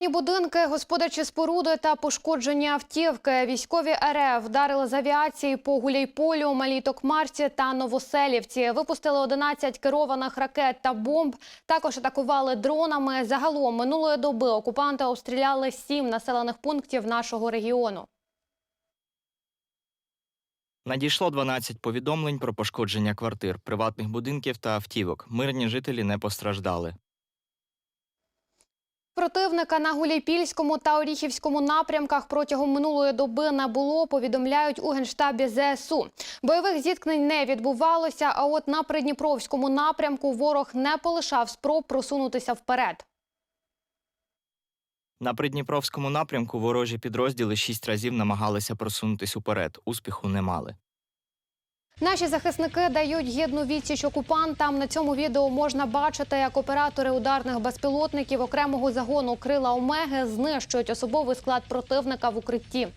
І будинки, господарчі споруди та пошкоджені автівки. Військові РФ вдарили з авіації по Гуляйполю, Малій Токмарці та Новоселівці. Випустили 11 керованих ракет та бомб. Також атакували дронами. Загалом минулої доби окупанти обстріляли сім населених пунктів нашого регіону. Надійшло 12 повідомлень про пошкодження квартир, приватних будинків та автівок. Мирні жителі не постраждали. Противника на Гуляйпільському та Оріхівському напрямках протягом минулої доби не було, повідомляють у Генштабі ЗСУ. Бойових зіткнень не відбувалося, а от на Придніпровському напрямку ворог не полишав спроб просунутися вперед. На Придніпровському напрямку ворожі підрозділи шість разів намагалися просунутись уперед. Успіху не мали. Наші захисники дають гідну відсіч окупантам. На цьому відео можна бачити, як оператори ударних безпілотників окремого загону крила Омеги знищують особовий склад противника в укритті.